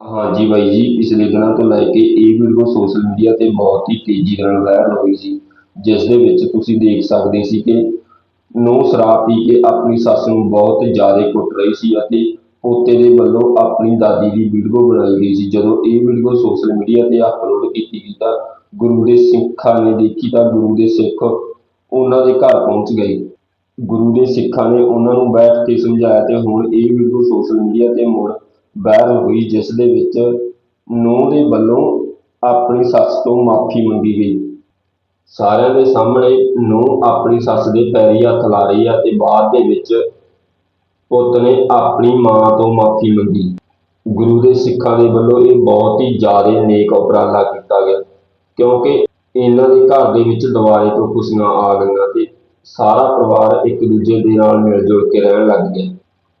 ਹਾਂਜੀ ਬਾਈ ਜੀ, ਪਿਛਲੇ ਦਿਨਾਂ ਤੋਂ ਲੈ ਕੇ ਇਹ ਵੀਡੀਓ ਸੋਸ਼ਲ ਮੀਡੀਆ ਤੇ ਬਹੁਤ ਹੀ ਤੇਜ਼ੀ ਨਾਲ ਵਾਇਰਲ ਹੋਈ ਸੀ ਜਿਸ ਦੇ ਵਿੱਚ ਤੁਸੀਂ ਦੇਖ ਸਕਦੇ ਸੀ ਕਿ ਨੂੰ ਸ਼ਰਾਬ ਪੀ ਕੇ ਆਪਣੀ ਸੱਸ ਨੂੰ ਬਹੁਤ ਜ਼ਿਆਦਾ ਕੁੱਟ ਰਹੀ ਸੀ ਅਤੇ ਪੋਤੇ ਦੇ ਵੱਲੋਂ ਆਪਣੀ ਦਾਦੀ ਦੀ ਵੀਡੀਓ ਬਣਾਈ ਗਈ ਸੀ। ਜਦੋਂ ਇਹ ਵੀਡੀਓ ਸੋਸ਼ਲ ਮੀਡੀਆ ਤੇ ਅਪਲੋਡ ਕੀਤੀ ਗਈ ਤਾਂ ਗੁਰੂ ਦੇ ਸਿੱਖਾਂ ਨੇ ਦੇਖੀ ਤਾਂ ਗੁਰੂ ਦੇ ਸਿੱਖ ਉਹਨਾਂ ਦੇ ਘਰ ਪਹੁੰਚ ਗਏ। ਗੁਰੂ ਦੇ ਸਿੱਖਾਂ ਨੇ ਉਹਨਾਂ ਨੂੰ ਬੈਠ ਕੇ ਸਮਝਾਇਆ ਤੇ ਹੁਣ ਇਹ ਵੀਡੀਓ ਸੋਸ਼ਲ ਮੀਡੀਆ ਤੇ ਮੁੜ ਵਾਇਰਲ ਹੋਈ, ਜਿਸ ਦੇ ਵਿੱਚ ਨੂੰਹ ਦੇ ਵੱਲੋਂ ਆਪਣੀ ਸੱਸ ਤੋਂ ਮਾਫੀ ਮੰਗੀ ਗਈ। ਸਾਰਿਆਂ ਦੇ ਸਾਹਮਣੇ ਨੂੰਹ ਆਪਣੀ ਸੱਸ ਦੇ ਪੈਰੀ ਹੱਥ ਲਾ ਰਹੀ ਹੈ ਤੇ ਬਾਅਦ ਦੇ ਵਿੱਚ ਪੁੱਤ ਨੇ ਆਪਣੀ ਮਾਂ ਤੋਂ ਮਾਫੀ ਮੰਗੀ। ਗੁਰੂ ਦੇ ਸਿੱਖਾਂ ਦੇ ਵੱਲੋਂ ਇਹ ਬਹੁਤ ਹੀ ਜ਼ਿਆਦਾ ਨੇਕ ਉਪਰਾਲਾ ਕੀਤਾ ਗਿਆ, ਕਿਉਂਕਿ ਇਹਨਾਂ ਦੇ ਘਰ ਦੇ ਵਿੱਚ ਦੁਬਾਰੇ ਤੋਂ ਖੁਸ਼ੀਆਂ ਆ ਗਈਆਂ ਤੇ ਸਾਰਾ ਪਰਿਵਾਰ ਇੱਕ ਦੂਜੇ ਦੇ ਨਾਲ ਮਿਲ ਜੁਲ ਕੇ ਰਹਿਣ ਲੱਗ ਗਿਆ।